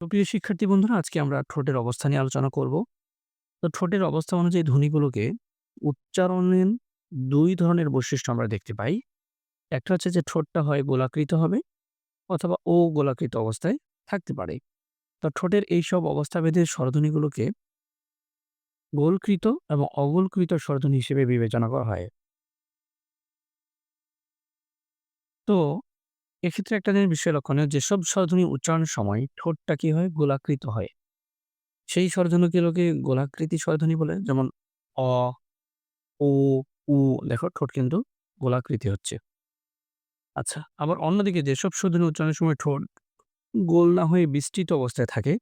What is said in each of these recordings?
তো প্রিয় শিক্ষার্থী বন্ধুরা, আজকে আমরা ঠোঁটের অবস্থা নিয়ে আলোচনা করব। তো ঠোঁটের অবস্থা অনুযায়ী ধ্বনিগুলোকে উচ্চারণের দুই ধরনের বৈশিষ্ট্য আমরা দেখতে পাই। একটা হচ্ছে যে ঠোঁটটা হয় গোলাকৃত হবে অথবা ও গোলাকৃত অবস্থায় থাকতে পারে। তো ঠোঁটের এই এইসব অবস্থাভেদে স্বরধ্বনিগুলোকে গোলকৃত এবং অগোলকৃত স্বরধ্বনি হিসেবে বিবেচনা করা হয়। তো এক্ষেত্রে একটা জিনিস বিষয় লক্ষণীয় যেসব স্বরধ্বনি উচ্চারণের সময় ঠোঁটটা কি হয় গোলাকৃত হয়। সেই স্বরধ্বনিগুলোকে গোলাকৃতি স্বরধ্বনি বলে। যেমন অ, ও, উ দেখো ঠোঁট কিন্তু গোলাকৃতি হচ্ছে। আচ্ছা, আবার অন্যদিকে যেসব স্বরধ্বনি উচ্চারণের সময় ঠোঁট গোল না হয়ে বিস্তৃত অবস্থায় থাকে,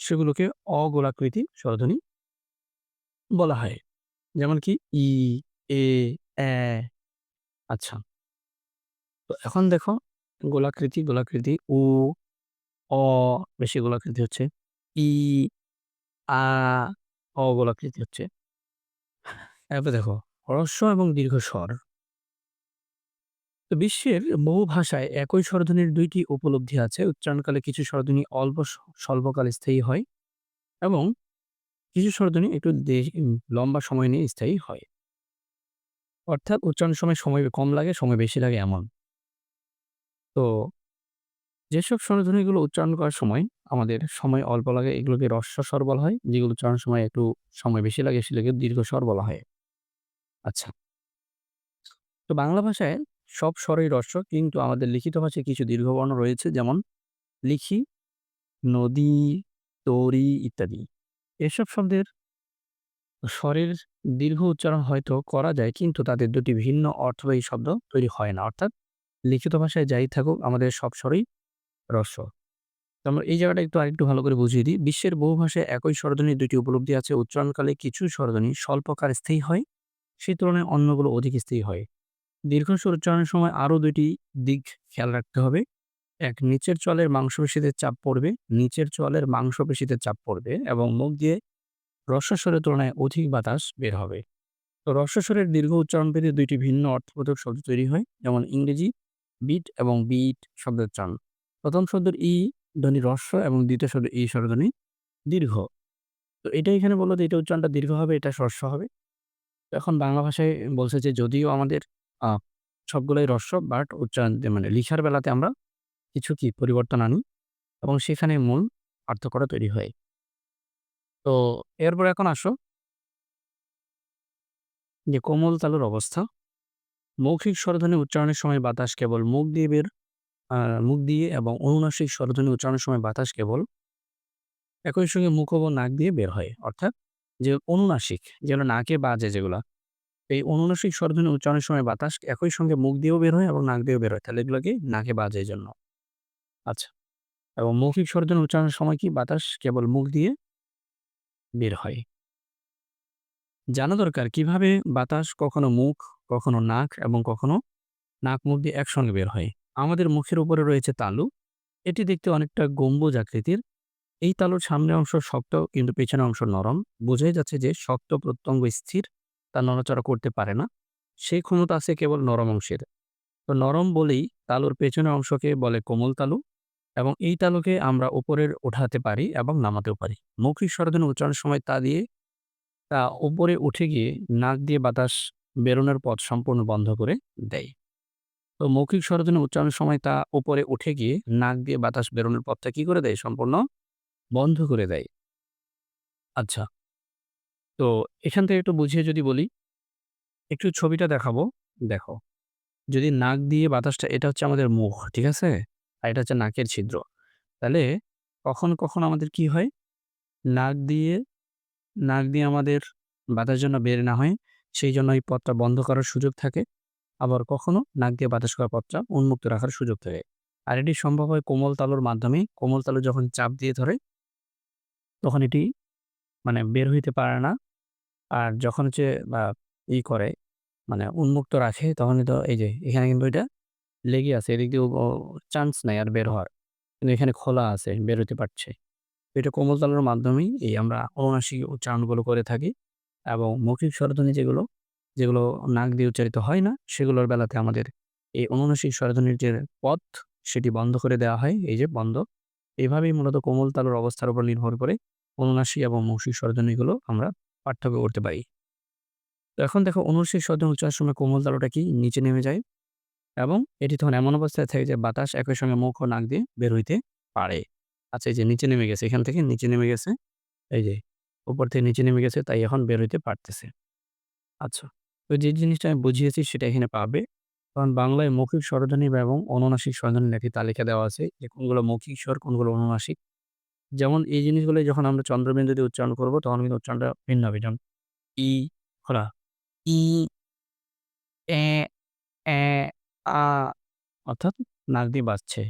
সেগুলোকে অগোলাকৃতি স্বরধ্বনি বলা হয়। যেমন কি ই, এ, আচ্ছা। তো এখন দেখো গোলাকৃতি, গোলাকৃতি উ, অ বেশি গোলাকৃতি হচ্ছে। ই, আ অ গোলাকৃতি হচ্ছে। এরপর দেখো হ্রস্ব এবং দীর্ঘ স্বর। তো বিশ্বের বহু ভাষায় একই স্বরধ্বনির দুইটি উপলব্ধি আছে। উচ্চারণকালে কিছু স্বরধ্বনি অল্প স্বল্পকাল স্থায়ী হয় এবং কিছু স্বরধ্বনি একটু লম্বা সময় নিয়ে স্থায়ী হয়। অর্থাৎ উচ্চারণ সময়, সময় কম লাগে, সময় বেশি লাগে এমন। তো যেসব স্বরধ্বনিগুলো উচ্চারণ করার সময় আমাদের সময় অল্প লাগে এগুলোকে হ্রস্ব স্বর বলা হয়। যেগুলো উচ্চারণের সময় একটু সময় বেশি লাগে সেগুলোকে দীর্ঘ স্বর বলা হয়। আচ্ছা। তো বাংলা ভাষায় সব স্বরই রস্য কিন্তু আমাদের লিখিত ভাষায় কিছু দীর্ঘবর্ণ রয়েছে যেমন লিখি, নদী, তরী ইত্যাদি। এসব শব্দের স্বরের দীর্ঘ উচ্চারণ হয়তো করা যায় কিন্তু তাদের দুটি ভিন্ন অর্থবাহী শব্দ তৈরি হয় না। অর্থাৎ লিখিত ভাষায় যাই থাকুক আমাদের সব স্বরই। তো আমরা এই জায়গাটা একটু আরেকটু ভালো করে বুঝিয়ে দিই। বিশ্বের বহু ভাষায় একই স্বরধ্বনির ২ টি উপলব্ধি আছে। উচ্চারণকালে কিছু স্বরধ্বনি স্বল্পকার স্থায়ী হয়, সেই তুলনায় অন্যগুলো অধিক স্থায়ী হয়। দীর্ঘ স্বর উচ্চারণের সময় আরও ২ টি দিক খেয়াল রাখতে হবে। এক নিচের চলের মাংসপেশিতে চাপ পড়বে, নিচের চলের মাংসপেশিতে চাপ পড়বে এবং মুখ দিয়ে হ্রস্বস্বরের তুলনায় অধিক বাতাস বের হবে। তো হ্রস্বস্বরের দীর্ঘ উচ্চারণ পেতে দুইটি ভিন্ন অর্থবোধক শব্দ তৈরি হয়। যেমন ইংরেজি বিট এবং বিট শব্দের উচ্চারণ। প্রথম শব্দের ই ধ্বনি হ্রস্ব এবং দ্বিতীয় শব্দের ই স্বরধ্বনি দীর্ঘ। তো এটা এখানে বলল যে এটা উচ্চারণটা দীর্ঘ হবে, এটা হ্রস্ব হবে। এখন বাংলা ভাষায় বলছে যে যদিও আমাদের সবগুলাই হ্রস্ব বাট উচ্চারণ মানে লিখার বেলাতে আমরা কিছু কি পরিবর্তন আনি এবং সেখানে মূল পার্থক্যটা তৈরি হয়। তো এরপর এখন আসো যে কোমল তালুর অবস্থা। মৌখিক স্বরধ্বনি উচ্চারণের সময় বাতাস কেবল মুখ দিয়ে বের মুখ দিয়ে এবং অনুনাসিক স্বরধ্বনি উচ্চারণের সময় বাতাস কেবল একই সঙ্গে মুখ ও নাক দিয়ে বের হয়। অর্থাৎ যে অনুনাসিক যেগুলো নাকে বাজে যেগুলা, এই অনুনাসিক স্বরধ্বনি উচ্চারণের সময় বাতাস একই সঙ্গে মুখ দিয়েও বের হয় এবং নাক দিয়েও বের হয়। তাহলে এগুলো কি নাকে বাজে জন্য আচ্ছা। এবং মৌখিক স্বরধ্বনি উচ্চারণের সময় কি বাতাস কেবল মুখ দিয়ে বের হয়। জানা দরকার কীভাবে বাতাস কখনো মুখ, কখনো নাক এবং কখনো নাক মুখ দিয়ে একসঙ্গে বের হয়। আমাদের মুখের উপরে রয়েছে তালু। এটি দেখতে অনেকটা গম্বুজ আকৃতির। এই তালুর সামনের অংশ শক্ত কিন্তু পেছনের অংশ নরম। বোঝাই যাচ্ছে যে শক্ত প্রত্যঙ্গ স্থির, তা নড়াচড়া করতে পারে না। সেই ক্ষমতা আছে কেবল নরম অংশের। তো নরম বলেই তালুর পেছনের অংশকে বলে কোমল তালু এবং এই তালুকে আমরা উপরের ওঠাতে পারি এবং নামাতেও পারি। মৌখিক স্বরধ্বনি উচ্চারণের সময় তা দিয়ে তা উপরে উঠে গিয়ে নাক দিয়ে বাতাস বেরোনোর পথ সম্পূর্ণ বন্ধ করে দেয়। তো মৌখিক স্বরধ্বনি উচ্চারণের সময় তা উপরে উঠে গিয়ে নাক দিয়ে বাতাস বেরোনোর পথটা কি করে দেয়? সম্পূর্ণ বন্ধ করে দেয়। আচ্ছা। তো এখান থেকে একটু বুঝিয়ে যদি বলি, একটু ছবিটা দেখাবো। দেখো। যদি নাক দিয়ে বাতাসটা এটা হচ্ছে আমাদের মুখ, ঠিক আছে? আর এটা হচ্ছে নাকের ছিদ্র। তাহলে কখন কখন আমাদের কি হয়? নাক দিয়ে নাক দিয়ে আমাদের বাতাস যেন বের না হয়, সেইজন্য এই পথটা বন্ধ করার সুযোগ থাকে। আবার কখনো নাক দিয়ে বাতাস করার পথটা উন্মুক্ত রাখার সুযোগ থাকে। আর এটি সম্ভব হয় কোমল তালুর মাধ্যমে। কোমল তালু যখন চাপ দিয়ে ধরে তখন এটি মানে বের হইতে পারে না। আর যখন হচ্ছে ই করে মানে উন্মুক্ত রাখে তখন তো এই যে এখানে কিন্তু এটা লেগে আছে। এদিক দিয়ে চান্স নাই আর বের হওয়ার। কিন্তু এখানে খোলা আছে, বের হইতে পারছে। এটা কোমল তালুর মাধ্যমেই এই আমরা অনুনাসিক উচ্চারণগুলো করে থাকি এবং মৌখিক স্বরধ্বনি যেগুলো, যেগুলো নাক দিয়ে উচ্চারিত হয় না, সেগুলোর বেলাতে আমাদের এই অনুনাসিক স্বরধ্বনির যে পথ সেটি বন্ধ করে দেওয়া হয়। এই যে বন্ধ এভাবেই মূলত কোমল তালুর অবস্থার উপর নির্ভর করে অনুনাসিক এবং মৌখিক স্বরধ্বনিগুলো আমরা পার্থক্য করতে পারি। তো এখন দেখো অনুনাসিক স্বরধ্বনি উচ্চারণের সময় কোমল তালুটা কি নিচে নেমে যায় এবং এটি তখন এমন অবস্থায় থাকে যে বাতাস একই সঙ্গে মুখ ও নাক দিয়ে বের হইতে পারে। আচ্ছা এই যে নিচে নেমে গেছে, এখান থেকে নিচে নেমে গেছে। এই যে উপর থেকে নিচে নেমে গেছে তাই এখন বের হইতে পারতেছে। আচ্ছা, তো যে জিনিসটা আমি বুঝিয়েছি সেটা এখানে পাবে। কারণ বাংলায় মৌখিক স্বরধ্বনি এবং অনুনাসিক স্বরধ্বনির একটি তালিকা দেওয়া আছে যে কোনগুলো মৌখিক স্বর, কোনগুলো অনুনাসিক। যেমন এই জিনিসগুলো যখন আমরা চন্দ্রবিন্দু দিয়ে উচ্চারণ করব তখন কিন্তু উচ্চারণটা ভিন্ন হবে। যেমন ই, খোলা ই, এ, আ অর্থাৎ নাক দিয়ে বাজছে।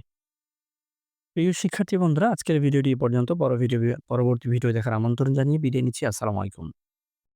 প্রিয় শিক্ষার্থী বন্ধুরা, আজকের ভিডিওটি পর্যন্ত। পর ভিডিও, পরবর্তী ভিডিও দেখার আমন্ত্রণ জানিয়ে বিদায় নিচ্ছি। আসসালামু আলাইকুম।